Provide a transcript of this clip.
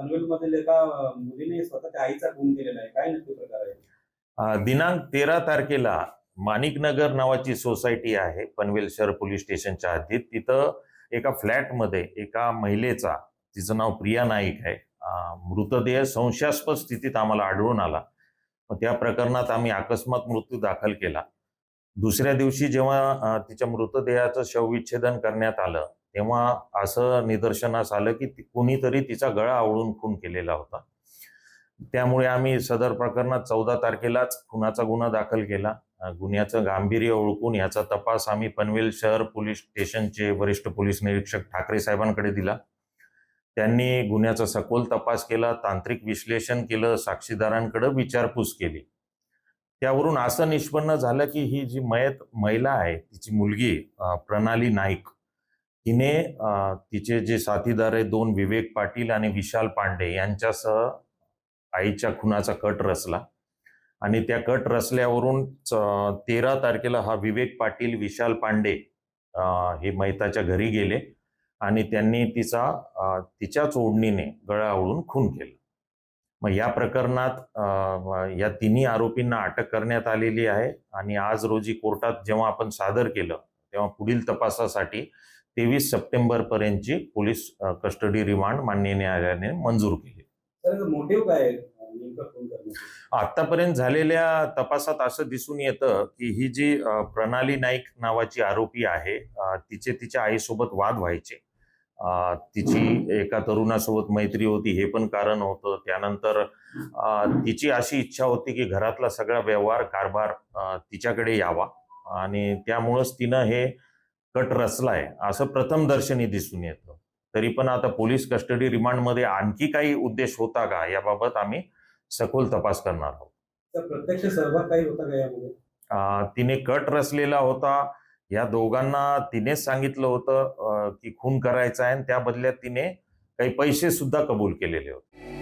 पनवेलमधील एका मुलीने स्वतःच्या आईचा खून केलेला आहे. काय नक्की प्रकार आहे? दिनांक तेरा तारखेला माणिकनगर नावाची सोसायटी आहे पनवेल शहर पोलीस स्टेशनच्या हद्दीत. तिथं एका फ्लॅटमध्ये एका महिलेचा तिचं नाव प्रिया नाईक आहे मृतदेह संशयास्पद स्थितीत आम्हाला आढळून आला. मग त्या प्रकरणात आम्ही अकस्मात मृत्यू दाखल केला. दुसऱ्या दिवशी जेव्हा तिच्या मृतदेहाचं शवविच्छेदन करण्यात आलं तेव्हा असं निदर्शनास आलं की कुणीतरी तिचा गळा आवळून खून केलेला होता. त्यामुळे आम्ही सदर प्रकरणात चौदा तारखेलाच खुनाचा गुन्हा दाखल केला. गुन्ह्याचं गांभीर्य ओळखून याचा तपास आम्ही पनवेल शहर पोलीस स्टेशनचे वरिष्ठ पोलीस निरीक्षक ठाकरे साहेबांकडे दिला. त्यांनी गुन्ह्याचा सखोल तपास केला तांत्रिक विश्लेषण केलं साक्षीदारांकडे विचारपूस केली. त्यावरून असं निष्पन्न झालं की ही जी मयत महिला आहे तिची मुलगी प्रणाली नाईक तिने तिचे जे साथीदार आहे दोन विवेक पाटील आणि विशाल पांडे यांच्यासह आईच्या खुनाचा कट रचला. आणि त्या कट रचल्यावरून तेरा तारखेला हा विवेक पाटील विशाल पांडे हे मैताच्या घरी गेले आणि त्यांनी तिचा तिच्याच ओढणीने गळावळून खून केला. मग या प्रकरणात अ, या तिन्ही आरोपींना अटक करण्यात आलेली आहे आणि आज रोजी कोर्टात जेव्हा आपण सादर केलं तेव्हा पुढील तपासासाठी तेवीस सप्टेंबर पर्यंतची पोलीस कस्टडी रिमांड माननीय न्यायालयाने मंजूर केली. मोटिव्ह काय आतापर्यंत झालेल्या तपासात असं दिसून येतं की ही जी प्रणाली नाईक नावाची आरोपी आहे तिचे तिच्या आईसोबत वाद व्हायचे. तिची एका तरुणासोबत मैत्री होती हे पण कारण होतं. त्यानंतर तिची अशी इच्छा होती की घरातला सगळा व्यवहार कारभार तिच्याकडे यावा. आणि त्यामुळंच तिनं हे कट रचलाय असं प्रथम दर्शनी दिसून येतं. तरी पण आता पोलीस कस्टडी रिमांडमध्ये आणखी काही उद्देश होता का? याबाबत आम्ही सखोल तपास करणार आहोत. प्रत्यक्ष सहभाग काही होता का यामध्ये? तिने कट रचलेला होता. या दोघांना तिनेच सांगितलं होतं की खून करायचा आहे आणि त्या बदल्यात तिने काही पैसे सुद्धा कबूल केलेले होते.